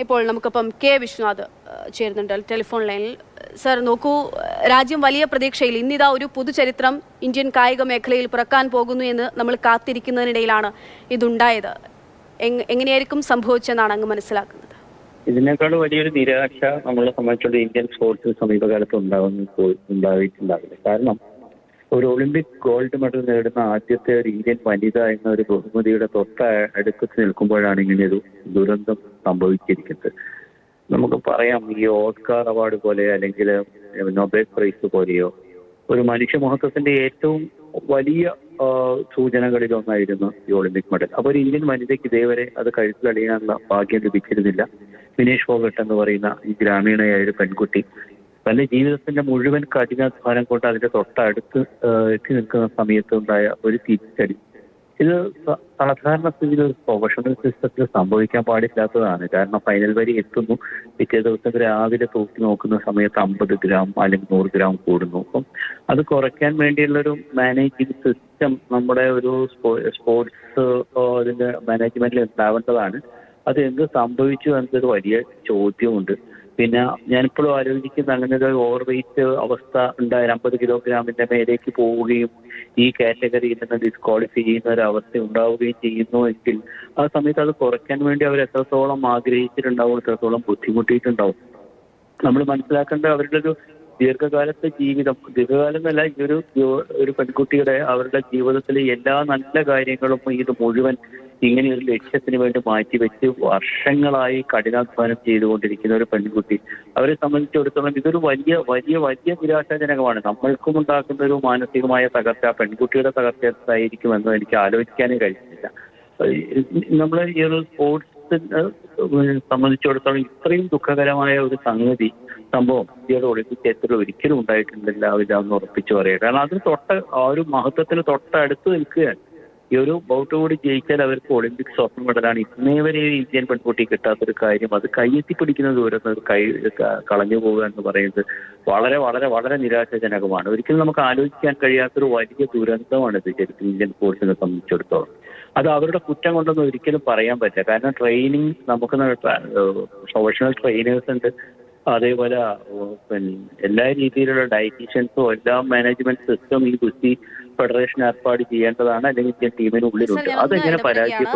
ഇപ്പോൾ നമുക്കിപ്പം കെ വിശ്വനാഥ് ചേരുന്നുണ്ട് ടെലിഫോൺ ലൈനിൽ. സർ നോക്കൂ രാജ്യം വലിയ പ്രതീക്ഷയിൽ ഇന്നിതാ ഒരു പുതുചരിത്രം ഇന്ത്യൻ കായിക മേഖലയിൽ പിറക്കാൻ പോകുന്നു എന്ന് നമ്മൾ കാത്തിരിക്കുന്നതിനിടയിലാണ് ഇതുണ്ടായത്. എങ്- എങ്ങനെയായിരിക്കും സംഭവിച്ചെന്നാണ് അങ്ങ് മനസ്സിലാക്കുന്നത്? ഇതിനേക്കാൾ വലിയൊരു നിരാശ നമ്മളെ സംബന്ധിച്ചുള്ള ഇന്ത്യൻ സ്പോർട്സ് സമീപകാലത്ത് ഉണ്ടാവുന്ന ഉണ്ടായിട്ടുണ്ടാവില്ല. കാരണം ഒരു ഒളിമ്പിക് ഗോൾഡ് മെഡൽ നേടുന്ന ആദ്യത്തെ ഒരു ഇന്ത്യൻ വനിത എന്ന ഒരു ബഹുമതിയുടെ തൊട്ട അടുക്കത്ത് നിൽക്കുമ്പോഴാണ് ഇങ്ങനെ ഒരു ദുരന്തം സംഭവിച്ചിരിക്കുന്നത്. നമുക്ക് പറയാം ഈ ഓസ്കാർ അവാർഡ് പോലെ അല്ലെങ്കിൽ നൊബേൽ പ്രൈസ് പോലെയോ ഒരു മനുഷ്യ മഹത്വത്തിന്റെ ഏറ്റവും വലിയ സൂചനകളിൽ ഒന്നായിരുന്നു ഈ ഒളിമ്പിക് മെഡൽ. അപ്പോൾ ഒരു ഇന്ത്യൻ വനിതയ്ക്ക് ഇതേവരെ അത് കഴുത്തിലടിയാനുള്ള ഭാഗ്യം ലഭിച്ചിരുന്നില്ല. വിനേഷ് ഫോഗട്ട് എന്ന് പറയുന്ന ഈ ഗ്രാമീണയായ ഒരു പെൺകുട്ടി തന്റെ ജീവിതത്തിന്റെ മുഴുവൻ കഠിനാധ്വാനം കൊണ്ട് അതിന്റെ തൊട്ടടുത്ത് എത്തി നിൽക്കുന്ന സമയത്തുണ്ടായ ഒരു തിരിച്ചടി. ഇത് സാധാരണ സ്ഥിതിയിൽ പ്രൊഫഷണൽ സിസ്റ്റത്തിൽ സംഭവിക്കാൻ പാടില്ലാത്തതാണ്. കാരണം ഫൈനൽ വരി എത്തുന്നു. പിറ്റേ ദിവസം രാവിലെ തൂക്കി നോക്കുന്ന സമയത്ത് അമ്പത് ഗ്രാം അല്ലെങ്കിൽ നൂറ് ഗ്രാം കൂടുന്നു. അപ്പം അത് കുറയ്ക്കാൻ വേണ്ടിയുള്ള ഒരു മാനേജിങ് സിസ്റ്റം നമ്മുടെ ഒരു സ്പോർട്സ് അതിന്റെ മാനേജ്മെന്റിൽ ഉണ്ടാവേണ്ടതാണ്. അത് എന്ത് സംഭവിച്ചു എന്നൊരു വലിയ ചോദ്യമുണ്ട്. പിന്നെ ഞാനിപ്പോഴും ആലോചിക്കുന്ന അങ്ങനെ ഒരു ഓവർ വെയിറ്റ് അവസ്ഥ ഉണ്ടായ അമ്പത് കിലോഗ്രാമിന്റെ മേലേക്ക് പോവുകയും ഈ കാറ്റഗറിയിൽ നിന്ന് ഡിസ്ക്വാളിഫൈ ചെയ്യുന്ന ഒരു അവസ്ഥ ഉണ്ടാവുകയും ചെയ്യുന്നു എങ്കിൽ ആ സമയത്ത് അത് കുറയ്ക്കാൻ വേണ്ടി അവർ എത്രത്തോളം ആഗ്രഹിച്ചിട്ടുണ്ടാവും എത്രത്തോളം ബുദ്ധിമുട്ടിയിട്ടുണ്ടാവും. നമ്മൾ മനസ്സിലാക്കേണ്ട അവരുടെ ഒരു ദീർഘകാലത്തെ ജീവിതം ദീർഘകാലം എന്നല്ല ഈ ഒരു ഒരു പെൺകുട്ടിയുടെ അവരുടെ ജീവിതത്തിലെ എല്ലാ നല്ല കാര്യങ്ങളും ഇത് മുഴുവൻ ഇങ്ങനെ ഒരു ലക്ഷ്യത്തിന് വേണ്ടി മാറ്റിവെച്ച് വർഷങ്ങളായി കഠിനാധ്വാനം ചെയ്തുകൊണ്ടിരിക്കുന്ന ഒരു പെൺകുട്ടി. അവരെ സംബന്ധിച്ചിടത്തോളം ഇതൊരു വലിയ വലിയ വലിയ നിരാശാജനകമാണ്. നമ്മൾക്കും ഉണ്ടാക്കുന്ന ഒരു മാനസികമായ തകർച്ച പെൺകുട്ടിയുടെ തകർച്ച എന്തായിരിക്കുമെന്ന് എനിക്ക് ആലോചിക്കാനേ കഴിയുന്നില്ല നമ്മൾ ഈ ഒരു സ്പോർട്സ് സംബന്ധിച്ചിടത്തോളം ഇത്രയും ദുഃഖകരമായ ഒരു സംഗതി സംഭവം ഇന്ത്യയുടെ ഒളിമ്പിക് ചരിത്രത്തിൽ ഒരിക്കലും ഉണ്ടായിട്ടില്ല എന്ന് ഉറപ്പിച്ചു പറയുക. കാരണം അതിന് തൊട്ട ആ ഒരു മഹത്വത്തിന് തൊട്ടടുത്ത് നിൽക്കുകയാണ്. ഈ ഒരു ബൗട്ട് കൂടി ജയിച്ചാൽ അവർക്ക് ഒളിമ്പിക് സ്വർണ മെഡലാണ്. ഇന്നേ വരെ ഇന്ത്യൻ പെൺകുട്ടി കിട്ടാത്തൊരു കാര്യം അത് കയ്യെത്തി പിടിക്കുന്ന ദൂരം അത് കൈ കളഞ്ഞു പോവുക എന്ന് പറയുന്നത് വളരെ വളരെ വളരെ നിരാശാജനകമാണ്. ഒരിക്കലും നമുക്ക് ആലോചിക്കാൻ കഴിയാത്തൊരു വലിയ ദുരന്തമാണ് ഇത് ശരിക്കും ഇന്ത്യൻ സ്പോർട്സിനെ സംബന്ധിച്ചിടത്തോളം. അത് അവരുടെ കുറ്റം കൊണ്ടൊന്നും ഒരിക്കലും പറയാൻ പറ്റില്ല. കാരണം ട്രെയിനിങ് നമുക്ക് പ്രൊഫഷണൽ ട്രെയിനേഴ്സ് ഉണ്ട്. അതേപോലെ പിന്നെ എല്ലാ രീതിയിലുള്ള ഡയറ്റീഷ്യൻസും എല്ലാ മാനേജ്മെന്റ് സിസ്റ്റം ഈ ഗുസ്തി ഫെഡറേഷൻ ഏർപ്പാട് ചെയ്യേണ്ടതാണ് അല്ലെങ്കിൽ ടീമിന് ടീമിനുള്ളിലുണ്ട് ഞാനൊന്ന് അതെങ്ങനെ. പരാജയപ്പെട്ടു